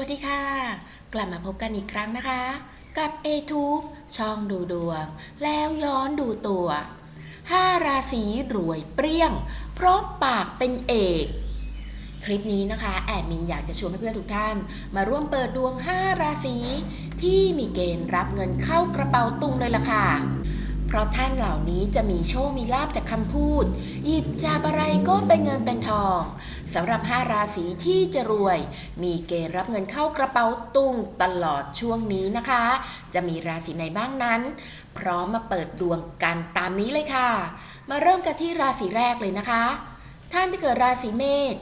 วัสดีค่ะ กลับมาพบกันอีกครั้งนะคะ กับ a t u b e ช่องดูดวง แล้วย้อนดูตัว 5 ราศีรวยเปรี้ยง เพราะปากเป็นเอก คลิปนี้นะคะ แอดมินอยากจะชวนเพื่อนๆทุกท่าน มาร่วมเปิดดวง 5 ราศีที่มีเกณฑ์รับเงินเข้ากระเป๋าตุงเลยล่ะค่ะ เพราะท่านเหล่านี้จะมีโชคมีลาบจากคำพูด หยิบจับอะไรก็เป็นเงินเป็นทองสำหรับ5ราศีที่จะรวย มีเกณฑ์รับเงินเข้ากระเป๋าตุงตลอดช่วงนี้นะคะ จะมีราศีไหนบ้างนั้น พร้อมมาเปิดดวงกันตามนี้เลยค่ะ มาเริ่มกันที่ราศีแรกเลยนะคะ ท่านที่เกิดราศีเมษ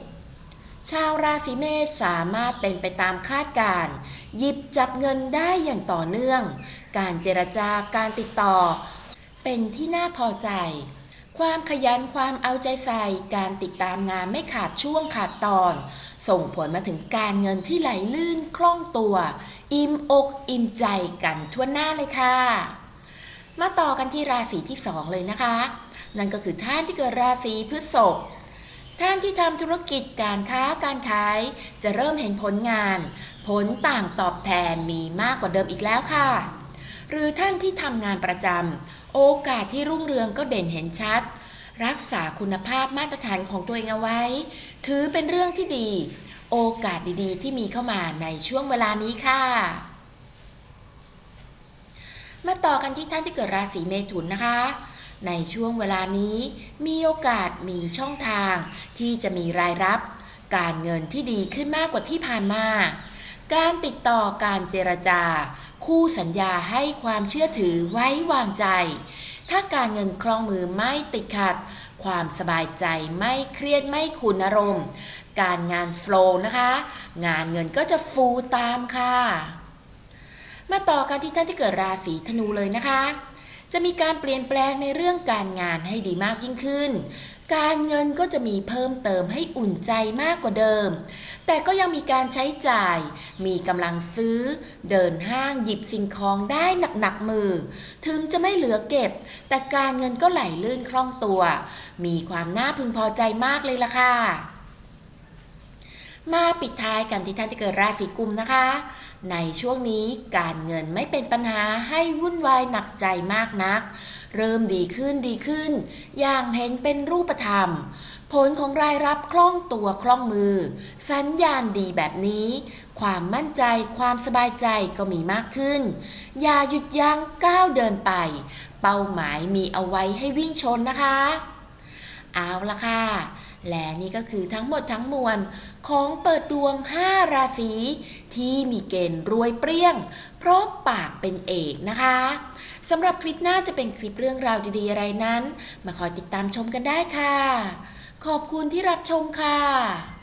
ชาวราศีเมษสามารถเป็นไปตามคาดการหยิบจับเงินได้อย่างต่อเนื่อง การเจรจาการติดต่อ เป็นที่น่าพอใจ ความขยันความเอาใจใส่ การติดตามงานไม่ขาดช่วงขาดตอน ส่งผลมาถึงการเงินที่ไหลลื่นคล่องตัว อิ่มอกอิ่มใจกันทั่วหน้าเลยค่ะ มาต่อกันที่ราศีที่สองเลยนะคะ นั่นก็คือท่านที่เกิดราศีพฤษภท่านที่ทำธุรกิจการค้าการขาย จะเริ่มเห็นผลงาน ผลต่างตอบแทนมีมากกว่าเดิมอีกแล้วค่ะ หรือท่านที่ทำงานประจำ โอกาสที่รุ่งเรืองก็เด่นเห็นชัด รักษาคุณภาพมาตรฐานของตัวเองเอาไว้ ถือเป็นเรื่องที่ดี โอกาสดีๆ ที่มีเข้ามาในช่วงเวลานี้ค่ะ มาต่อกันที่ท่านที่เกิดราศีเมถุนนะคะในช่วงเวลานี้มีโอกาสมีช่องทาง ที่จะมีรายรับ การเงินที่ดีขึ้นมากกว่าที่ผ่านมา การติดต่อการเจรจา คู่สัญญาให้ความเชื่อถือไว้วางใจ ถ้าการเงินคล่องมือไม่ติดขัด ความสบายใจไม่เครียดไม่ขุนอารมณ์ การงานโฟลว์นะคะ งานเงินก็จะฟูตามค่ะ มาต่อกันที่ท่านที่เกิดราศีธนูเลยนะคะ จะมีการเปลี่ยนแปลงในเรื่องการงานให้ดีมากยิ่งขึ้น การเงินก็จะมีเพิ่มเติมให้อุ่นใจมากกว่าเดิม แต่ก็ยังมีการใช้จ่าย มีกำลังซื้อ เดินห้างหยิบสิ่งของได้หนักๆมือ ถึงจะไม่เหลือเก็บ แต่การเงินก็ไหลลื่นคล่องตัว มีความน่าพึงพอใจมากเลยล่ะค่ะ มาปิดท้ายกันที่ท่านที่เกิดราศีกุมนะคะ ในช่วงนี้การเงินไม่เป็นปัญหาให้วุ่นวายหนักใจมากนัก เริ่มดีขึ้นดีขึ้น อย่างเห็นเป็นรูปธรรม ผลของรายรับคล่องตัวคล่องมือ สัญญาณดีแบบนี้ ความมั่นใจความสบายใจก็มีมากขึ้น อย่าหยุดยั้งก้าวเดินไป เป้าหมายมีเอาไว้ให้วิ่งชนนะคะ เอาละค่ะ และนี่ก็คือทั้งหมดทั้งมวลของเปิดดวง 5 ราศีที่มีเกณฑ์รวยเปรี้ยง เพราะปากเป็นเอกนะคะสำหรับคลิปหน้าจะเป็นคลิปเรื่องราวดีๆอะไรนั้น มาคอยติดตามชมกันได้ค่ะ ขอบคุณที่รับชมค่ะ